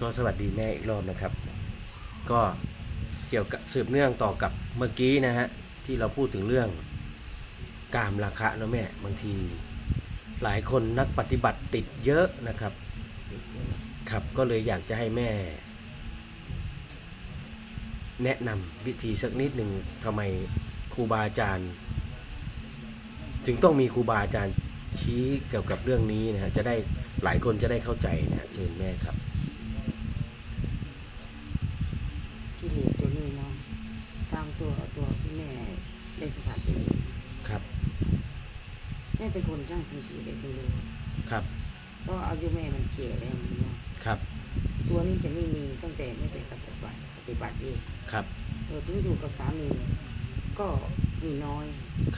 ก็สวัสดีแม่อีกรอบนะครับ ก็เกี่ยวกับสืบเนื่องต่อกับเมื่อกี้นะฮะที่เราพูดถึงเรื่องกามราคะเนะแม่บางที หลายคนนักปฏิบัติติดเยอะนะครับ ครับก็เลยอยากจะให้แม่ แนะนำวิธีสักนิดหนึ่งทำไมครูบาอาจารย์จึงต้องมีครูบาอาจารย์ชี้เกี่ยวกับเรื่องนี้นะฮะจะได้หลายคนจะได้เข้าใจนะเชิญแม่ครับ กิเลสตัวนี้เนาะตามตัวตัวที่แม่ได้ สัมผัสอยู่ครับ แม่เป็นคนช่างสังเกตได้ทุกเรื่องครับ เพราะอายุแม่มันเก่แล้วมันเนาะครับ ตัวนี้จะไม่มีตั้งแต่ไม่เป็นปฏิบัติปฏิบัติเองครับ เออถึงอยู่กับสามี ก็มีน้อย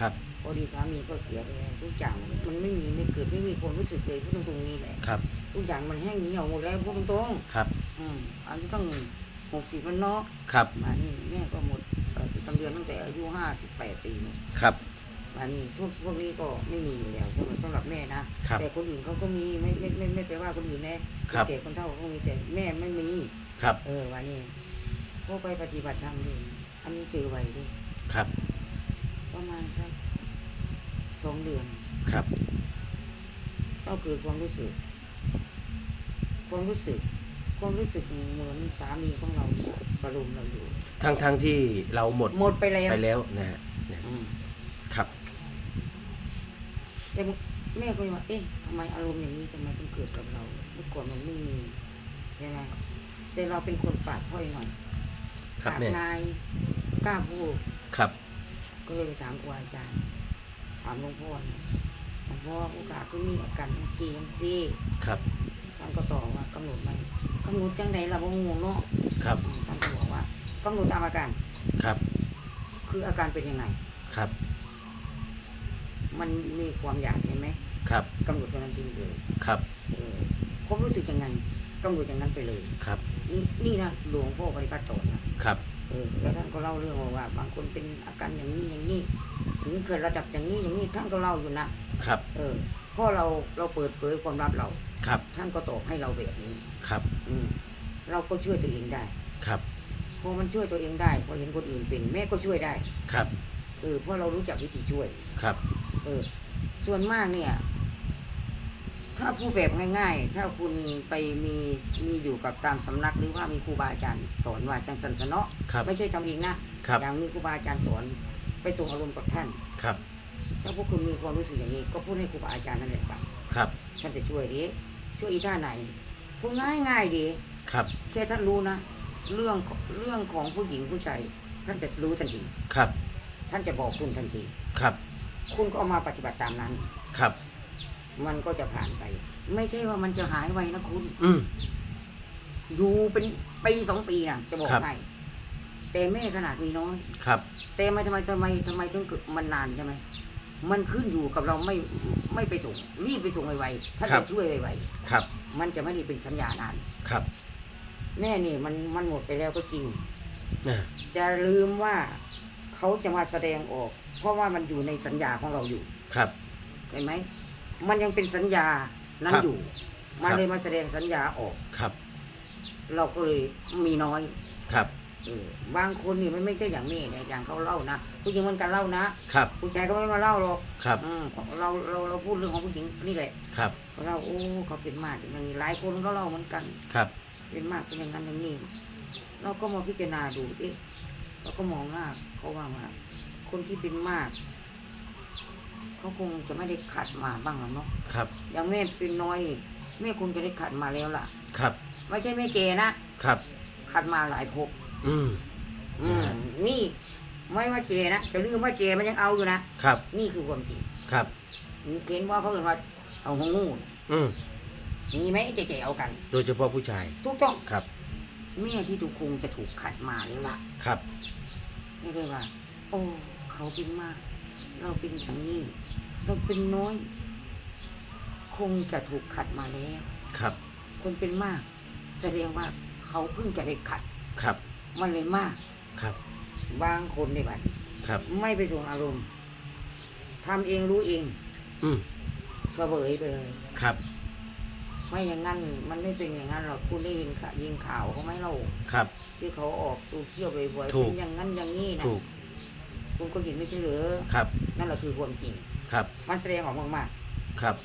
ครับ พอดีสามีก็เสียไปแล้วทุกอย่างมันไม่มีไม่เกิดไม่มีความรู้สึกเลยพูดตรงๆนี้แหละครับ ทุกอย่างมันแห้งเหี่ยวหมดแล้วพูดตรงครับ ๆอืมอายุตั้ง หกสิบมันเนาะครับมานี่แม่ก็หมดเอ่อประจำเดือนตั้งแต่อายุห้าสิบแปดปีเนี่ยครับมานี่พวกพวกนี้ก็ไม่มีอยู่แล้วสำหรับสำหรับแม่นะครับแต่คนอื่นเขาก็มีไม่ไม่ไม่ไม่ไปว่าคนอื่นนะครับนแก่คนเฒ่าเขาก็มีแต่แม่ไม่มีครับ เออวันนี้พวกไปปฏิบัติธรรมดิอันนี้เจอไวดิครับ ประมาณสักสองเดือนครับเราเกิดความรู้สึก ความรู้สึก ความรู้สึกเหมือนสามีของเราเนี่ยประลุมเราอยู่ ทั้งทั้งที่เราหมดหมดไปแล้วไปแล้วนะฮะนะอืมครับ แต่แม่ก็เลยว่าเอ๊ะทำไมอารมณ์อย่างนี้ทำไมต้องเกิดกับเราเมื่อก่อนมันไม่มีใช่ไหมแต่เราเป็นคนปากค่อยหน่อยครับปากแม่นายกล้าพูด ครับ ก็เลยไปถามครูอาจารย์ ถามหลวงพ่อเนี่ยหลวงพ่อโอกาสก็มีอาการทั้งสี่ทั้งสี่ครับ ท่านก็ตอบว่ากำหนดไหม กำหนดจังใดเราบ่งงเนาะครับ ท่านก็บอกว่ากำหนดตามอาการ ครับ คืออาการเป็นยังไง ครับ มันมีความอยากเห็นไหมครับ กำหนดตรงนั้นจริงเลยครับ เออความรู้สึกยังไงกำหนดอย่างนั้นไปเลย ครับ นี่นี่นะหลวงพ่อปฏิบัติสอนนะครับ เออแล้วท่านก็เล่าเรื่องว่าบางคนเป็นอาการอย่างนี้อย่างนี้ ถึงเกิดระดับอย่างนี้อย่างนี้ท่านก็เล่าอยู่นะครับ เออเพราะเราเราเปิดเผยความลับเรา ครับ ท่านก็ตอบให้เราแบบนี้ ครับ อืมเราก็ช่วยตัวเองได้ ครับ พอมันช่วยตัวเองได้ พอเห็นคนอื่นเป็นแม่ก็ช่วยได้ ครับ เออเพราะเรารู้จักวิธีช่วย ครับ เออ ส่วนมากเนี่ย ถ้าพูดแบบง่าย ๆ ถ้าคุณไปมีมีอยู่กับตามสำนักหรือว่ามีครูบาอาจารย์สอนว่าจังสันสนเนาะครับ ไม่ใช่ทำเองนะครับ อย่างมีครูบาอาจารย์สอนไปส่งอารมณ์กับท่าน ครับ ถ้าพวกคุณมีความรู้สึกอย่างนี้ ก็พูดให้ครูบาอาจารย์นั่นแหละฟังครับ ท่านจะช่วยดีช่วยอีท่าไหนพูดง่ายง่ายๆดีครับแค่ท่านรู้นะเรื่องเรื่องของผู้หญิงผู้ชายท่านจะรู้ทันทีครับ ท่านจะบอกคุณทันทีครับ คุณก็เอามาปฏิบัติตามนั้นครับ มันก็จะผ่านไป ไม่ใช่ว่ามันจะหายไวนะคุณ อืมอยู่เป็นปีสองปีนะจะบอกครับให้แต่แม่ขนาดมีน้อยครับ แต่ไม่ทำไมทำไมทำไมถึงเกิดมันนานใช่ไหม มันขึ้นอยู่กับเราไม่ไม่ไปส่งรีบไปส่งไวๆถ้าครัจะบ ช่วยไวครับ ๆมันจะไม่ได้เป็นสัญญานาน ครับแม่นี่มันมันหมดไปแล้วก็จริงนะจะลืมว่าเขาจะมาแสดงออก เพราะว่ามันอยู่ในสัญญาของเราอยู่ครับ เห็นไหมมันยังเป็นสัญญานั้นครับอยู่ มันครับ เลยมาแสดงสัญญาออก ครับ เราก็เลยมีน้อย ครับ เออบางคนนี่มันไม่ใช่อย่างนี้เนี่ยอย่างเขาเล่านะผู้หญิงมันกันเล่านะครับ ผู้ชายก็ไม่มาเล่าหรอกครับ อืมเราเราเราพูดเรื่องของผู้หญิงนี่แหละครับ เขาเล่าโอ้เขาเป็นมากอย่างนี้หลายคนก็เล่าเหมือนกัน ครับ เป็นมากเป็นอย่างนั้นอย่างนี้เราก็มาพิจารณาดูเอ๊ะเราก็มองหน้าเขาว่าว่าคนที่เป็นมากเขาคงจะไม่ได้ขัดมาบ้างหรอกเนาะครับ อย่างแม่เป็นน้อยนี่แม่คงจะได้ขัดมาแล้วล่ะ ครับ ไม่ใช่แม่เกนะครับ ขัดมาหลายภพ อืมอืมนะฮะนี่ไม่ว่าเจนะจะลืมว่าเจมันยังเอาอยู่นะครับ นี่คือความจริงครับ เห็นว่าเขาเอ่นว่าเอาหงงูอืมมีไหมเจเจเอากัน โดยเฉพาะผู้ชายทุกต้องครับแม่ที่ถูกคงจะถูกขัดมาแล้วล่ะครับไม่ได้ว่า โอ้เขาเป็นมาก เราเป็นอย่างนี้ เราเป็นน้อย คงจะถูกขัดมาแล้ว ครับ คนเป็นมาก แสดงว่าเขาเพิ่งจะได้ขัดครับ มันเลยมาก ครับ บางคนในบัดครับ ไม่ไปส่งอารมณ์ทำเองรู้เองอืมเสวยไปเลย ครับ ไม่อย่างนั้น มันไม่เป็นอย่างนั้นหรอกคุณได้ยินข่าวยิงข่าวเขาไหมเราครับ ที่เขาออกตูเที่ยวบ่อยๆถูก เป็นอย่างนั้นอย่างนี้นะถูก คุณก็เห็นไม่ใช่เหรือครับ นั่นแหละคือความจริง ครับ มันแสดงออกมากครับ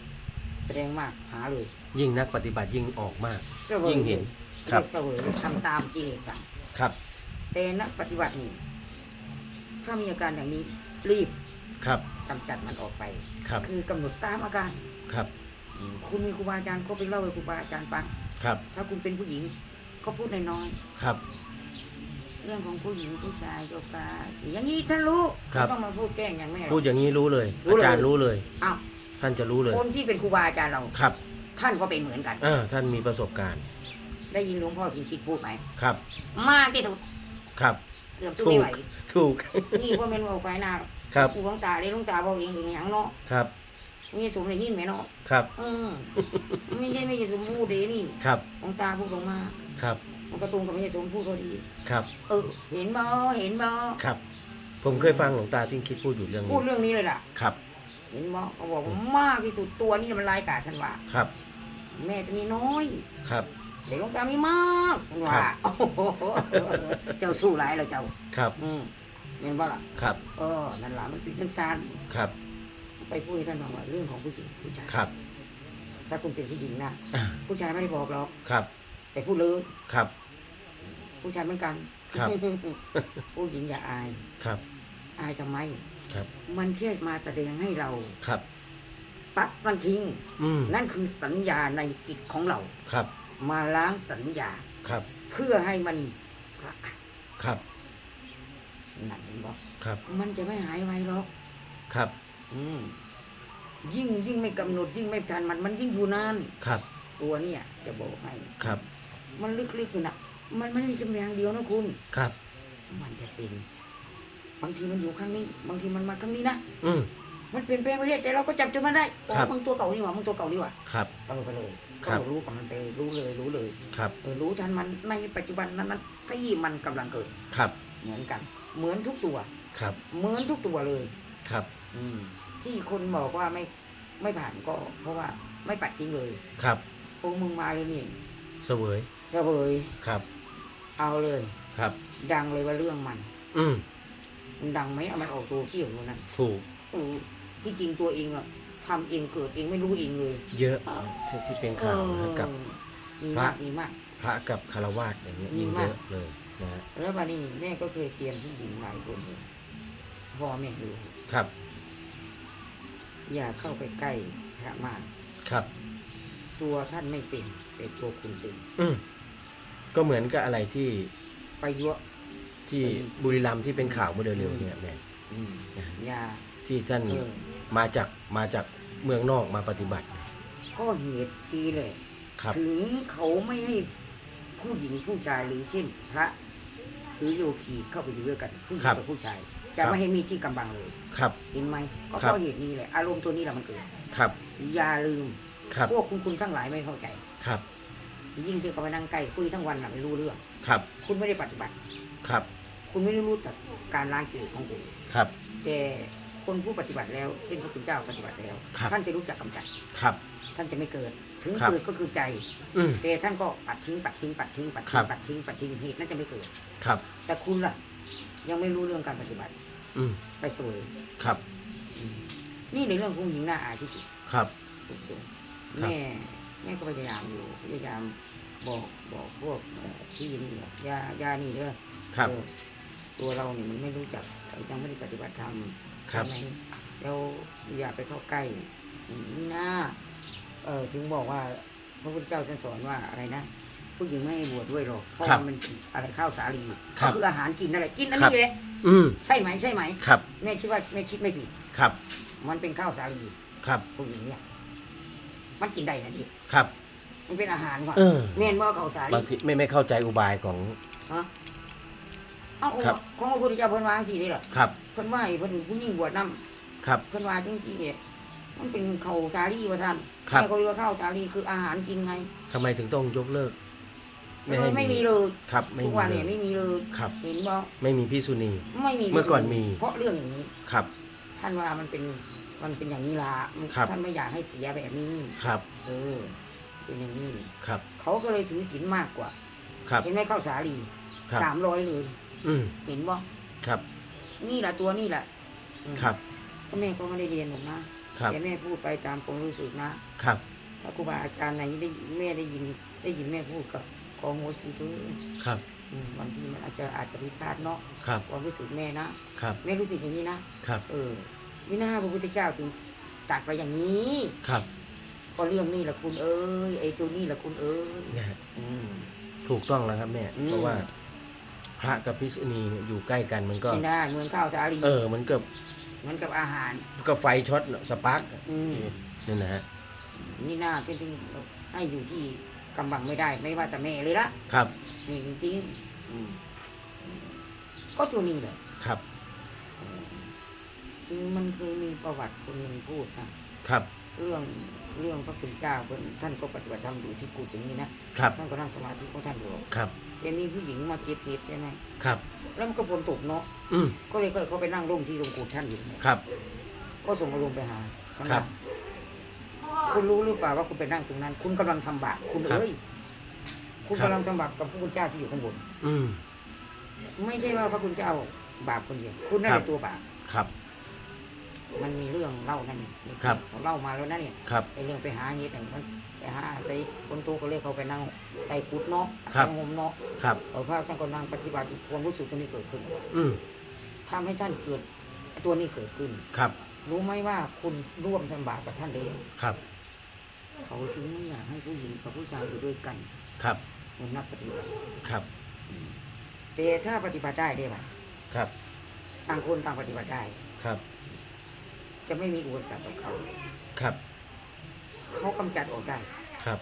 ๆแสดงมากหาเลยยิ่งนักปฏิบัติยิ่งออกมากเสวยยิ่งเห็นไม่ ครับ ได้เสวยทำตามกิเลสสั่งครับ แต่นักปฏิบัตินี่ถ้ามีอาการอย่างนี้รีบครับ กำจัดมันออกไป ครับ คือกำหนดตามอาการ ครับ คุณมีครูบาอาจารย์ก็ไปเล่าให้ครูบาอาจารย์ฟัง ครับ ถ้าคุณเป็นผู้หญิงก็พูดน้อยครับ ๆเรื่องของผู้หญิงผู้ชายเจ้าฟ้าอย่างนี้ท่านรู้ครับ ไม่ต้องมาพูดแกล้งอย่างแม่หรอก พูดอย่างนี้รู้เลย รู้อาเลยจารย์รู้เลย อ้าวท่านจะรู้เลย คนที่เป็นครูบาอาจารย์เรา ครับท่านก็เป็นเหมือนกัน เออท่านมีประสบการณ์ ได้ยินหลวงพ่อสิงคิดพูดไหมครับ มากที่สุดครับเกือบทุกไม่ไหวถูก นี่ว่าเป็นบอกไปหน้าครับหลวงตาได้หลวงตาบอกเองเองอย่างเนาะครับมีสมได้ยินไหมเนาะครับเออไม่ใช่ไม่ใช่สมพูดเดนี่ครับหลวงตาพูดลงมาครับมันกระตุงกับไม่ใช่สมพูดก็ดีครับ เออ เห็นบ่เห็นบ่ครับ ผมเคยฟังหลวงตาซิ่งคิดพูดอยู่เรื่องพูนี้ดเรื่องนี้เลยล่ะครับเห็นบ่เขาบอกว่ามากที่สุดตัวนี้มันรายกาจท่านว่าครับ แม่จะมีน้อยครับ เด็กหลวงตามีมากท่านว่าโอ้โหเจ้าสู้หลายแล้วเจ้า ครับ อืมเห็นบ่ล่ะครับ เออนั่นล่ะมันเป็นจังซานครับ ไปพูดให้ท่านฟังว่าเรื่องของผู้หญิงผู้ชายครับ ถ้าคุณเป็นผู้หญิงนะอ่า ผู้ชายไม่ได้บอกหรอก ครับ แต่พูดเลยครับ ผู้ชายเหมือนกันครับ ผู้หญิงอย่าอาย ครับ อายทำไม ครับ มันแค่มาแสดงให้เราครับ ปัดมันทิ้ง อืมนั่นคือสัญญาในจิตของเรา ครับ มาล้างสัญญา ครับ เพื่อให้มันสะอาดครับ นั่นเห็นบอกครับ มันจะไม่หายไวหรอก ครับ อืมยิ่งยิ่งไม่กำหนดยิ่งไม่ทันมันมันยิ่งอยู่นานครับ ตัวเนี่ย จะบอกให้ ครับ มันลึกๆอยู่นะมันไม่ได้มีแค่อย่างเดียวนะคุณ ครับ มันจะเป็น บางทีมันอยู่ข้างนี้ บางทีมันมาข้างนี้นะอืม มันเปลี่ยนแปลงไปเรื่อยแต่เราก็จับจุดมันได้โอ้ครับ มึงตัวเก่านี่หว่ามึงตัวเก่านี่หว่าครับ ตลอดไปเลย ครัก็บรู้กับมันไปเลยรู้เลยรู้เลยครับเออรู้ทันมันในปัจจุบันนั้นนั้นที่มันกำลังเกิดครับ เหมือนกัน เหมือนทุกตัวครับ เหมือนทุกตัวเลยครับ อืมที่คนบอกว่าไม่ไม่ผ่านก็ เพราะว่าไม่ปัดทิ้งเลยครับโอ้มึงมาเลยนี่เสวยเสบยครับ เอาเลยครับ ดังเลยว่าเรื่องมัน อืมมันดังไหมเอามันออกตัวเขี้ยวอยู่นั่นถูกเออที่จริงตัวเองอะ ทำเองเกิดเองไม่รู้เองเลยเยอะเออที่ที่เป็นข่าวนะกับ มีพระ มากมีมาก พระกับคารวาสอย่างเงี้ยมียิ่งมาเยกอะเลยนะฮะแล้ววันนี้แม่ก็เคยเตือนผู้หญิงหลายคนเลยพ่อแม่ดูครับอย่าเข้าไปใกล้พระมาก ครับตัวท่านไม่เป็นแต่ตัวคุณเป็นอืมก็เหมือนกับอะไรที่ไปยั่ว ที่ไปบุรีรัมย์ที่เป็นข่าวเมื่อเร็วๆเนี่ยแม่อืมอย่าที่ท่านเออ มาจากมาจากเมืองนอกมาปฏิบัติ ก็เหตุดีเลย ครับถึงเขาไม่ให้ผู้หญิงผู้ชายหรือเช่น พระหรือโยคีเข้าไปอยู่ด้วยกันผู้หญิงกับผู้ชาย จะไม่ให้มีที่กำบังเลย ครับ เห็นไหมก็ครัเพบราะเหตุนี้แหละอารมณ์ตัวนี้แหละมันเกิดครับอย่าลืมครับพวกคุณคุณทั้งหลายไม่เข้าใจ ครับยิ่งที่เขาไปนั่งใกล้คุยทั้งวันน่ะไม่รู้เรื่อง ครับคุณไม่ได้ปฏิบัติ ครับคุณไม่ได้รู้จักการล้างกิเลสของคุณ ครับแต่ คนผู้ปฏิบัติแล้ว เช่นพระคุณเจ้าปฏิบัติแล้ว ครับ ท่านจะรู้จักกำจัด ครับ ท่านจะไม่เกิด ถึงครับ เกิดก็คือใจ อืม แต่ท่านก็ปัดทิ้งปัดทิ้งปัดทิ้งปัดครัทิ้งบ ปัดทิ้งปัดทิ้งเหตุนั้นจะไม่เกิด ครับ แต่คุณล่ะ ยังไม่รู้เรื่องการปฏิบัติอืม ไปเสวยครับ นี่ในเรื่องของหญิงน่าอายที่สุด ครับพูดตรงครับ แม่แม่ก็พยายามอยู่พยายามบอกบอกพวกเอ่อที่นี่ยายานี่เด้อครับ เออตัวเราเนี่ยมันไม่รู้จักเรายังไม่ได้ปฏิบัติธรรม ครับใช่ไหมเราอย่าไปเข้าใกล้นี่นะเออถึงบอกว่าพระพุทธเจ้าท่านสอนว่าอะไรนะ ผู้หญิงไม่ให้บวชด้วยหรอกเพราะครับว่ามันอะไรข้าวสาลีครัก็บคืออาหารกินนั่นแหละกินอันครันี้บแหละอืมใช่ไหมใช่ไหมครับแม่คิดว่าแม่คิดไม่ผิด ครับมันเป็นข้าวสาลีครับผู้หญิงเนี่ย มันกินได้ทันทีครับ มันเป็นอาหารก่อนเออ แม่นว่าข้าวสาลีบางทีไม่ไม่เข้าใจอุบายของฮะ เอ้าครับ ของพระพุทธเจ้าเพิ่นวาจังสี่นี่เหรอครับ เพิ่นว่าให้เพิ่นผู้หญิงบวชนํครับ เพิ่นว่าจังสี่มันเป็นข้าวสาลีว่าท่านครับ แม่ก็เรียกว่าข้าวสาลีคืออาหารกินไงทำไมถึงต้องยกเลิกเลยไม่มีเลยครับไม่ทุกมีวันเลเนี่ยยไม่มีเลยครับ เห็นบ่ไม่มีพิษุณีไม่มีเมื่อก่อนมี เพราะเรื่องอย่างนี้ ครับ ท่านว่ามันเป็นมันเป็นอย่างนี้ล่ะมันครับ ท่านไม่อยากให้เสียแบบนี้ ครับ เออ เป็นอย่างนี้ ครับ เขาก็เลยถือศีลมากกว่า ครับ เห็นไหมเข้าสาลีครับ สามร้อยเลย อืมเห็นบ่ครับ นี่แหละตัวนี่แหละอืมครับ ก็แม่ก็ไม่ได้เรียนหรอกนะครับ แต่แม่พูดไปตามความรู้สึกนะ ครับ ถ้าครูบาอาจารย์ไหนได้แม่ได้ยินได้ยินแม่พูดก็ขอโหสิด้วยครับ อืมบางทีมันอาจจะอาจจะผิดพลาดเนาะครับ ความรู้สึกแม่นะครับ แม่รู้สึกอย่างนี้นะครับ เออวินาพระพุทธเจ้าถึงตัดไปอย่างนี้ครับ ก็เรื่องนี้แหละคุณเอ้ยไอ้ตัวนี้แหละคุณเอ้ยนะฮะอืม ถูกต้องแล้วครับแม่ อืม เพราะว่า พระกับพิษุณีเนี่ยอยู่ใกล้กันมันก็ไม่ได้เหมือนข้าวสาลีเออมันก็เหมือนกับอาหารก็ไฟช็อตสปาร์กอืม นี่นะฮะนี่น่าจริงๆให้อยู่ที่กำบังไม่ได้ ไม่ว่าแต่แม่เลยละครับนี่จริงๆอืมก็ตัวนี้เลย ครับมันเคยมีประวัติคนหนึ่งพูดนะครับ เรื่องเรื่องพระคุณเจ้าเป็นท่านก็ปฏิบัติธรรมอยู่ที่กุฏินี้นะครับ ท่านก็นั่งสมาธิของท่านอยู่ครับ แต่มีผู้หญิงมาเก็บเห็ดใช่ไหมครับ แล้วมันก็ฝนตกเนาะอืมก็เลยก็เขาไปนั่งร่มที่ตรงกุฏิท่านอยู่เนี่ยครับ ก็ส่งอารมณ์ไปหาข้างครัล่าบงคุณรู้หรือเปล่าว่าคุณไปนั่งตรงนั้น คุณกำลังทำบาปคุณครับเอ้ยคุณครับ กำลังทำบาปกับพระคุณเจ้าที่อยู่ข้างบน อืม ไม่ใช่ว่าพระคุณเจ้าบาปคนเดียวคุณนั่นคแหรับละตัวบาป ครับ มันมีเรื่องเล่านั่นนี่ครับเขาเล่ามาแล้วนั่นเนี่ยครับไอ้เรื่องไปหาเห็ดไอ้มันไปหาใส่คนโตก็เลยเขาไปนั่งไต่กุดเนาะครับใส่ห่มเนาะครับเอาพระท่านก็นั่งปฏิบัติความรู้สึกตรงนี้เกิดขึ้นอืมทำให้ท่านเกิดตัวนี้เกิดขึ้นครับ รู้ไหมว่าคุณร่วมทำบาปกับท่านเลยครับ เขาถึงไม่อยากให้ผู้หญิงกับผู้ชายอยู่ด้วยกัน ครับเหมือนนักปฏิบัติครับแต่ถ้าปฏิบัติได้ได้ไหมครับ ต่างคนต่างปฏิบัติได้ครับ จะไม่มีอุปสรรคกับเขา ครับ เขากำจัดออกได้ ครับ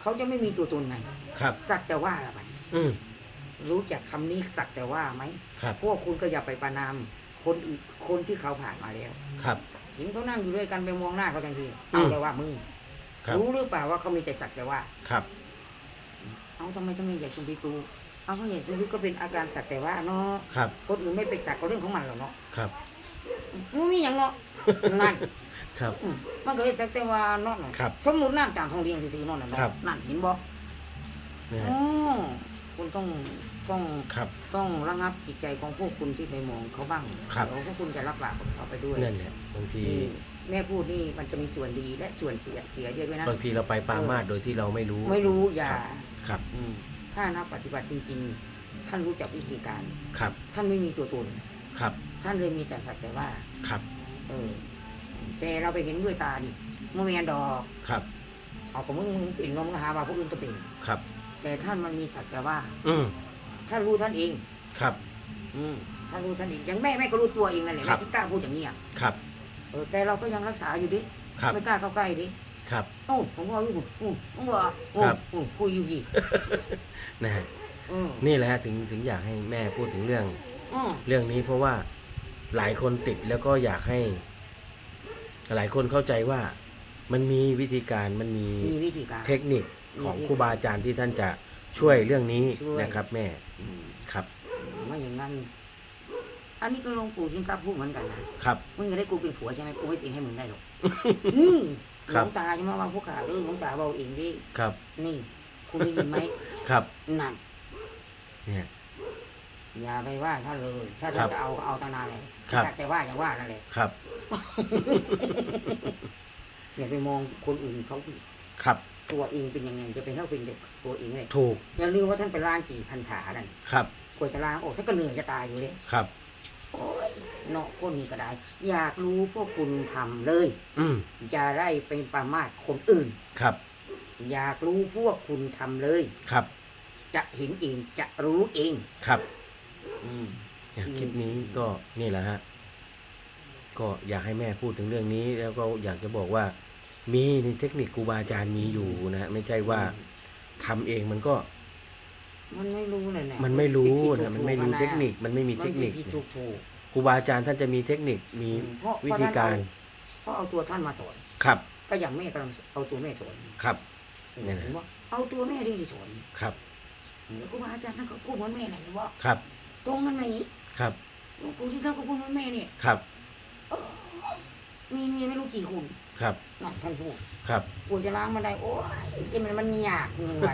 เขาจะไม่มีตัวตนไหนครับ สักแต่ว่าละมันอืม รู้จักคำนี้สักแต่ว่าไหมครับ พวกคุณก็อย่าไปประนามคนอื่นคนที่เขาผ่านมาแล้วครับ เห็นเขานั่งอยู่ด้วยกันไปมองหน้าเขาทันทีอืเอาม แต่ว่ามึงครับ รู้หรือเปล่าว่าเขามีแต่สักแต่ว่า ครับ เอาทำไมทำไมใหญ่สุริตูเอาเขาใหญ่สุริก็เป็นอาการสักแต่ว่าเนาะครับ คนอื่นไม่เป็นสักก็เรื่องของมันหรอกเนาะครับ มันมีอย่างเนาะนั่นครับอืมมันก็เลยสักแต่ว่าเนาะน่ะครับสมมุติน้ำตามทองเรียงซื่อๆเนาะน่ะเนาะครับ นั่นเห็นบ่เนี่ยอ๋อคุณต้องต้องครับต้องระงับจิตใจของพวกคุณที่ไปมองเขาบ้างครับ เดี๋ยวพวกคุณจะรับบาปกับเขาไปด้วยนั่นแหละบางทีนี่แม่พูดนี่มันจะมีส่วนดีและส่วนเสียเสียเยอะด้วยนะ บางทีเราไปปรามาสโดยที่เราไม่รู้ไม่รู้อย่า ครับครับอืมถ้านักปฏิบัติจริง ๆ ท่านรู้จักวิธีการ ครับท่านไม่มีตัวตน ครับ ท่านเลยมีแต่สักแต่ว่า ครับ เออ แต่เราไปเห็นด้วยตานี่โมเมนดอกครับ เอาของมึงมึงเป็นมึงหาว่าผู้อื่นก็เป็นครับ แต่ท่านมันมีสักแต่ว่า อืมท่านรู้ท่านเอง ครับ อืมท่านรู้ท่านเองอย่างแม่แม่ก็รู้ตัวเองนั่นแหละครัแม่บที่กล้าพูดอย่างนี้อะครับ เออแต่เราก็ยังรักษาอยู่ดิครับ ไม่กล้าเข้าใกล้ดิครับ โอ้ผมว่าอยู่อืมผมว่าโอ้ครับอืมคุยอยู่ดินะฮะ อืมนี่แหละฮะถึงถึงอยากให้แม่พูดถึงเรื่อง อืมเรื่องนี้เพราะว่า หลายคนติดแล้วก็อยากให้ หลายคนเข้าใจว่ามันมีวิธีการมันมีมีวิธีการ เทคนิคของมีวิธีครูบาอาจารย์ที่ท่านจะช่วยเรื่องนี้ช่วย นะครับ แม่อืมครับไม่อย่างนั้น อันนี้ก็หลวงปู่ชินทรัพย์พูดเหมือนกันนะครับ มึงจะได้กูเป็นผัวใช่ไหมกูไม่เป็นให้มึงได้หรอกอืมหครัลบวงตาจะมาว่าพวกขาเรื่องหลวงตาเบาเองดิครับนี่ คุณได้ยินไหม ครับนั่นเนี่ย อย่าไปว่าท่านเลย ถ้าครัท่านบจะเอาก็เอาตั้งนานเลยครับ แต่ว่าอย่างว่านั่นแหละครับ อย่าไปมองคนอื่นเขาผิดครับ ตัวเองเป็นยังไงจะไปเท่าเป็นตัวเองเลยถูก อย่าลืมว่าท่านไปล้างกี่พันษานั่นครับ กว่าจะล้างออกท่านก็เหนื่อยจะตายอยู่เลยครับ โอ้ยเนาะคนนี้ก็ได้ อยากรู้พวกคุณทำเลย อืมอย่าได้เป็นประมาทคนอื่น ครับ อยากรู้พวกคุณทำเลย ครับ จะเห็นเองจะรู้เอง ครับ อืมเนี่ยคลิปนี้ก็นี่แหละฮะ ก็อยากให้แม่พูดถึงเรื่องนี้ แล้วก็อยากจะบอกว่า มีเทคนิคครูบาอาจารย์มีอยู่นะฮะไม่ใช่ว่าทำเองมันก็ มันไม่รู้เลยเนี่ยมันไม่รู้ผิดๆนะมันไม่ถูรู้กๆเทคนิค มันไม่มีมัเทนคนิคผิดๆถูกถูกครูบาอาจารย์ท่านจะมีเทคนิค มีๆอืมเพราะวิธีการ เพราะเอาตัวท่านมาสอน ครับ ก็อย่างแม่กำลังเอาตัวแม่สอน ครับเออเนี่ยนะเห็นว่าเอาตัวแม่ดีที่สอน ครับแล้วครูบาอาจารย์ท่านก็พูดเหมือนแม่แหละนี่ว่าครับ ตรงกันไหมครับหลวงปู่ที่ท่านก็พูดเหมือนแม่เนี่ยครับ มีเมียไม่รู้กี่คนครับนั่นท่านพูดครับกูจะล้างมันได้โอ้ยไอ้มันมันยากยังไง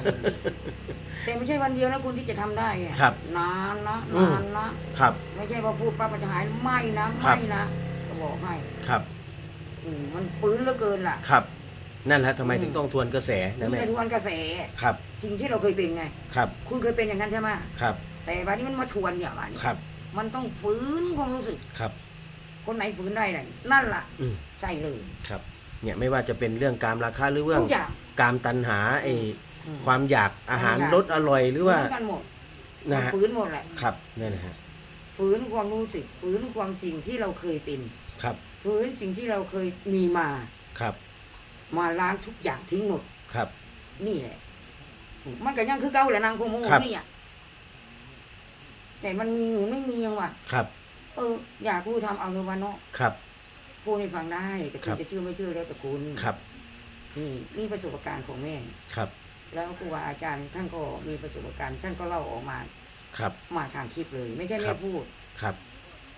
แต่ไม่ใช่วันเดียวนะคุณที่จะทำได้อะครับนานนะอืมนานนะครับ ไม่ใช่ว่าพูดปั๊บมันจะหายไม่นะครัไม่บนะก็บอกให้ครับอืมมันฟื้นเหลือเกินล่ะครับนั่นแหละทำไมอืมถึงต้องทวนกระแสนะนี่แม่ในทวนกระแสครับ สิ่งที่เราเคยเป็นไงครับ คุณเคยเป็นอย่างนั้นใช่ไหมครับ แต่วันนี้มันมาชวนเนี่ยวันนี้ครับ มันต้องฟื้นความรู้สึก ครับ คนไหนฟื้นได้น่ะนั่นล่ะอืมใช่เลย ครับ เนี่ยไม่ว่าจะเป็นเรื่องการราคาหรือเรื่องทุกอย่างการตันหาไอ้อืม ความอยากอาหารความอยาก รสอร่อยหรือว่าฟื้นกันหมดนะฮะฟื้นหมดแหละครับนี่นะฮะฟื้นความรู้สึกฟื้นความสิ่งที่เราเคยเป็นครับฟื้นสิ่งที่เราเคยมีมา ครับมาล้างทุกอย่างทิ้งหมด ครับ นี่แหละ มันก็ยังคือเก่าแหละนางโคโมครับ นี่อะ แต่มันมีหรือไม่มียังวะครับ เออ อยากรู้ทำเอาเถอะวันเนาะครับ พูดให้ฟังได้ แต่คคุรัณบ จะเชื่อไม่เชื่อแล้วแต่คุณครับ นี่นี่ประสบการณ์ของแม่ ครับ แล้วครูบาอาจารย์ท่านก็มีประสบการณ์ท่านก็เล่าออกมาครับ มาทางคลิปเลย ไม่ใช่คแม่รับพูด ครับ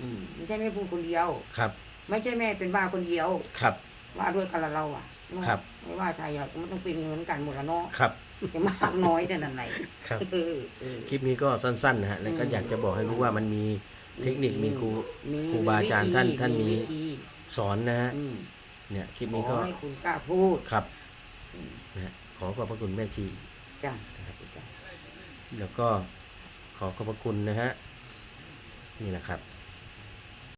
อืมไม่ใช่แม่พูดคนเดียว ครับ ไม่ใช่แม่เป็นบ้าคนเดียว ครับ ว่าด้วยกันละเราอะเนาะครับ ไม่ว่าไทยเราก็ไม่ต้องเป็นเหมือนกันหมดละเนาะ ครับ จะมากน้อยแต่นั้นไหนครับ เออเออ คลิปนี้ก็สั้นๆนะฮะแล้วก็อืม อยากจะบอกให้รู้ว่ามันมีเทคนิคมีครู มีครูบาอาจารย์ท่านท่านมี วิธีสอนนะฮะอืมเนี่ยคลิปขนี้อก็ให้คุณกล้าพูดครับอืมนะฮะขอขอบพระคุณแม่ชี จ้ะแล้วก็ขอขอบพระคุณนะฮะนี่แหละครับ